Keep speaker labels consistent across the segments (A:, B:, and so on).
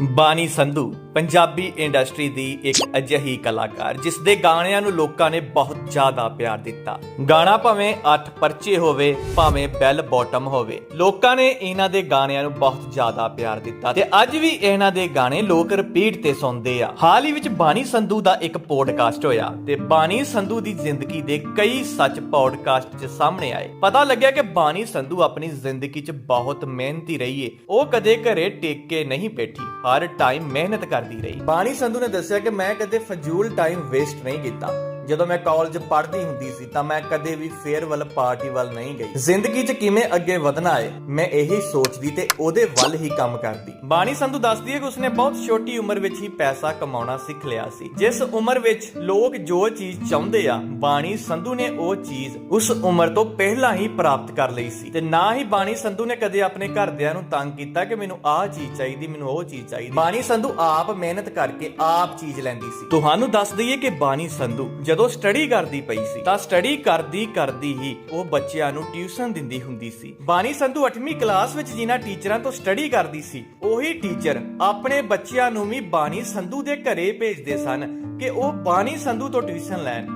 A: ਬਾਨੀ ਸੰਧੂ, ਪੰਜਾਬੀ ਇੰਡਸਟਰੀ ਦੀ ਇੱਕ ਅਜਿਹੀ ਕਲਾਕਾਰ ਜਿਸ ਦੇ ਗਾਣਿਆਂ ਨੂੰ ਲੋਕਾਂ ਨੇ ਬਹੁਤ ਜ਼ਿਆਦਾ ਪਿਆਰ ਦਿੱਤਾ। ਗਾਣਾ ਭਾਵੇਂ 8 ਪਰਚੇ ਹੋਵੇ, ਭਾਵੇਂ ਬੈਲ ਬਾਟਮ ਹੋਵੇ, ਲੋਕਾਂ ਨੇ ਇਹਨਾਂ ਦੇ ਗਾਣਿਆਂ ਨੂੰ ਬਹੁਤ ਜ਼ਿਆਦਾ ਪਿਆਰ ਦਿੱਤਾ ਤੇ ਅੱਜ ਵੀ ਇਹਨਾਂ ਦੇ ਗਾਣੇ ਲੋਕ ਰਿਪੀਟ ਤੇ ਸੁਣਦੇ ਆ। ਹਾਲ ਹੀ ਵਿੱਚ ਬਾਨੀ ਸੰਧੂ ਦਾ ਇੱਕ ਪੋਡਕਾਸਟ ਹੋਇਆ ਤੇ ਬਾਨੀ ਸੰਧੂ ਦੀ ਜ਼ਿੰਦਗੀ ਦੇ ਕਈ ਸੱਚ ਪੋਡਕਾਸਟ 'ਚ ਸਾਹਮਣੇ ਆਏ। ਪਤਾ ਲੱਗਿਆ ਕਿ ਬਾਨੀ ਸੰਧੂ ਆਪਣੀ ਜ਼ਿੰਦਗੀ 'ਚ ਬਹੁਤ ਮਿਹਨਤੀ ਰਹੀ ਏ ਉਹ ਕਦੇ ਘਰੇ ਟੇਕ ਕੇ ਨਹੀਂ ਬੈਠੀ। ਹਰ ਟਾਈਮ ਮਿਹਨਤ ਕਰਦੀ ਰਹੀ। ਬਾਣੀ ਸੰਧੂ ਨੇ ਦੱਸਿਆ ਕਿ ਮੈਂ ਕਦੇ ਫਜ਼ੂਲ ਟਾਈਮ ਵੇਸਟ ਨਹੀਂ ਕੀਤਾ। ਜਦੋਂ ਮੈਂ ਕਾਲਜ ਪੜ੍ਹਦੀ ਹੁੰਦੀ ਸੀ ਤਾਂ ਮੈਂ ਕਦੇ ਵੀ ਫੇਅਰਵੈਲ ਪਾਰਟੀ ਵੱਲ ਨਹੀਂ ਗਈ। ਜ਼ਿੰਦਗੀ 'ਚ ਕਿਵੇਂ ਅੱਗੇ ਵਧਣਾ ਹੈ ਮੈਂ ਇਹੀ ਸੋਚਦੀ ਤੇ ਉਹਦੇ ਵੱਲ ਹੀ ਕੰਮ ਕਰਦੀ। ਬਾਣੀ ਸੰਧੂ ਦੱਸਦੀ ਹੈ ਕਿ ਉਸਨੇ ਬਹੁਤ ਛੋਟੀ ਉਮਰ ਵਿੱਚ ਹੀ ਪੈਸਾ ਕਮਾਉਣਾ ਸਿੱਖ ਲਿਆ ਸੀ। ਜਿਸ ਉਮਰ ਵਿੱਚ ਲੋਕ ਜੋ ਚੀਜ਼ ਚਾਹੁੰਦੇ ਆ, ਬਾਣੀ ਸੰਧੂ ਨੇ ਉਹ ਚੀਜ਼ ਉਸ ਉਮਰ ਤੋਂ ਪਹਿਲਾਂ ਹੀ ਪ੍ਰਾਪਤ ਕਰ ਲਈ ਸੀ। ਤੇ ਨਾ ਹੀ ਬਾਣੀ ਸੰਧੂ ਨੇ ਕਦੇ ਆਪਣੇ ਘਰਦਿਆਂ ਨੂੰ ਤੰਗ ਕੀਤਾ ਕਿ ਮੈਨੂੰ ਆਹ ਚੀਜ਼ ਚਾਹੀਦੀ, ਮੈਨੂੰ ਉਹ ਚੀਜ਼ ਚਾਹੀਦੀ। ਬਾਣੀ ਸੰਧੂ ਆਪ ਮਿਹਨਤ ਕਰਕੇ ਆਪ ਚੀਜ਼ ਲੈਂਦੀ ਸੀ। ਤੁਹਾਨੂੰ ਦੱਸ ਦਈਏ ਕਿ ਬਾਣੀ ਸੰਧੂ ਜਦੋਂ ਸਟੱਡੀ ਕਰਦੀ ਪਈ ਸੀ, ਤਾਂ ਸਟੱਡੀ ਕਰਦੀ ਕਰਦੀ ਹੀ ਉਹ ਬੱਚਿਆਂ ਨੂੰ ਟਿਊਸ਼ਨ ਦਿੰਦੀ ਹੁੰਦੀ ਸੀ। ਬਾਣੀ ਸੰਧੂ 8ਵੀਂ ਕਲਾਸ ਵਿੱਚ ਜਿਨ੍ਹਾਂ ਟੀਚਰਾਂ ਤੋਂ ਸਟੱਡੀ ਕਰਦੀ ਸੀ, ਉਹੀ ਟੀਚਰ ਆਪਣੇ ਬੱਚਿਆਂ ਨੂੰ ਵੀ ਬਾਣੀ ਸੰਧੂ ਦੇ ਘਰੇ ਭੇਜਦੇ ਸਨ ਕਿ ਉਹ ਬਾਣੀ ਸੰਧੂ ਤੋਂ ਟਿਊਸ਼ਨ ਲੈਣ।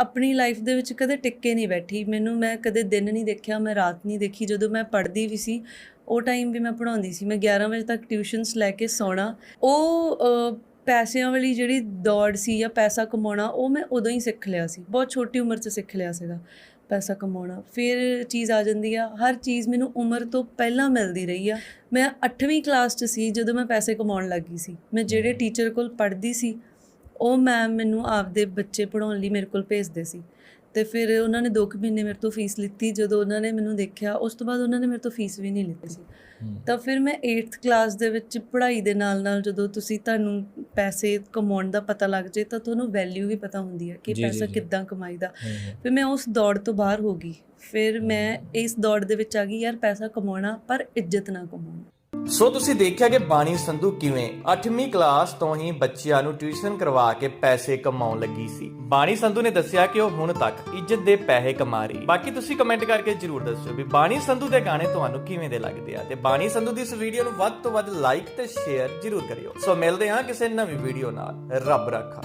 B: ਆਪਣੀ ਲਾਈਫ ਦੇ ਵਿੱਚ ਕਦੇ ਟਿੱਕੇ ਨਹੀਂ ਬੈਠੀ। ਮੈਨੂੰ ਮੈਂ ਕਦੇ ਦਿਨ ਨਹੀਂ ਦੇਖਿਆ, ਮੈਂ ਰਾਤ ਨਹੀਂ ਦੇਖੀ। ਜਦੋਂ ਮੈਂ ਪੜ੍ਹਦੀ ਵੀ ਸੀ, ਉਹ ਟਾਈਮ ਵੀ ਮੈਂ ਪੜ੍ਹਾਉਂਦੀ ਸੀ। ਮੈਂ 11 ਵਜੇ ਤੱਕ ਟਿਊਸ਼ਨਸ ਲੈ ਕੇ ਸੌਣਾ। ਉਹ ਪੈਸਿਆਂ ਵਾਲੀ ਜਿਹੜੀ ਦੌੜ ਸੀ ਜਾਂ ਪੈਸਾ ਕਮਾਉਣਾ ਉਹ ਮੈਂ ਉਦੋਂ ਹੀ ਸਿੱਖ ਲਿਆ ਸੀ। ਬਹੁਤ ਛੋਟੀ ਉਮਰ 'ਚ ਸਿੱਖ ਲਿਆ ਸੀਗਾ ਪੈਸਾ ਕਮਾਉਣਾ। ਫਿਰ ਚੀਜ਼ ਆ ਜਾਂਦੀ ਆ ਹਰ ਚੀਜ਼ ਮੈਨੂੰ ਉਮਰ ਤੋਂ ਪਹਿਲਾਂ ਮਿਲਦੀ ਰਹੀ ਆ। ਮੈਂ 8ਵੀਂ ਕਲਾਸ 'ਚ ਸੀ ਜਦੋਂ ਮੈਂ ਪੈਸੇ ਕਮਾਉਣ ਲੱਗ ਗਈ ਸੀ। ਮੈਂ ਜਿਹੜੇ ਟੀਚਰ ਕੋਲ ਪੜ੍ਹਦੀ ਸੀ ਉਹ ਮੈਮ ਮੈਨੂੰ ਆਪਦੇ ਬੱਚੇ ਪੜਾਉਣ ਲਈ ਮੇਰੇ ਕੋਲ ਭੇਜਦੇ ਸੀ। ਤੇ ਫਿਰ ਉਹਨਾਂ ਨੇ 2 ਮਹੀਨੇ ਮੇਰੇ ਤੋਂ ਫੀਸ ਲਿੱਤੀ। ਜਦੋਂ ਉਹਨਾਂ ਨੇ ਮੈਨੂੰ ਦੇਖਿਆ ਉਸ ਤੋਂ ਬਾਅਦ ਉਹਨਾਂ ਨੇ ਮੇਰੇ ਤੋਂ ਫੀਸ ਵੀ ਨਹੀਂ ਲਿੱਤੀ ਸੀ। ਤਾਂ ਫਿਰ ਮੈਂ 8th ਕਲਾਸ ਦੇ ਵਿੱਚ ਪੜ੍ਹਾਈ ਦੇ ਨਾਲ ਨਾਲ ਜਦੋਂ ਤੁਸੀਂ ਤੁਹਾਨੂੰ ਪੈਸੇ ਕਮਾਉਣ ਦਾ ਪਤਾ ਲੱਗ ਜੇ ਤਾਂ ਤੁਹਾਨੂੰ ਵੈਲਿਊ ਵੀ ਪਤਾ ਹੁੰਦੀ ਹੈ ਕਿ ਪੈਸਾ। ਕਿੱਦਾਂ ਕਮਾਈਦਾ ਫਿਰ ਮੈਂ ਉਸ ਦੌੜ ਤੋਂ ਬਾਹਰ ਹੋ ਗਈ। ਫਿਰ ਮੈਂ ਇਸ ਦੌੜ ਦੇ ਵਿੱਚ ਆ ਗਈ ਯਾਰ ਪੈਸਾ ਕਮਾਉਣਾ ਪਰ ਇੱਜ਼ਤ ਨਾ ਕਮਾਉਣਾ।
A: ਸੋ ਤੁਸੀਂ ਦੇਖਿਆ ਕਿ ਬਾਣੀ ਸੰਧੂ ਕਿਵੇਂ 8ਵੀਂ ਕਲਾਸ ਤੋਂ ਹੀ ਬੱਚਿਆਂ ਨੂੰ ਟਿਊਸ਼ਨ ਕਰਵਾ ਕੇ ਪੈਸੇ ਕਮਾਉਣ ਲੱਗੀ ਸੀ। ਬਾਣੀ ਸੰਧੂ ਨੇ ਦੱਸਿਆ ਕਿ ਉਹ ਹੁਣ ਤੱਕ ਇੱਜ਼ਤ ਦੇ ਪੈਸੇ ਕਮਾ ਰਹੀ। ਬਾਕੀ ਤੁਸੀਂ ਕਮੈਂਟ ਕਰਕੇ ਜਰੂਰ ਦੱਸਿਓ ਵੀ ਬਾਣੀ ਸੰਧੂ ਦੇ ਗਾਣੇ ਤੁਹਾਨੂੰ ਕਿਵੇਂ ਦੇ ਲੱਗਦੇ ਆ। ਤੇ ਬਾਣੀ ਸੰਧੂ ਦੀ ਇਸ ਵੀਡੀਓ ਨੂੰ ਵੱਧ ਤੋਂ ਵੱਧ ਲਾਈਕ ਤੇ ਸ਼ੇਅਰ ਜਰੂਰ ਕਰਿਓ। ਸੋ ਮਿਲਦੇ ਹਾਂ ਕਿਸੇ ਨਵੀਂ ਵੀਡੀਓ ਨਾਲ। ਰੱਬ ਰਾਖਾ।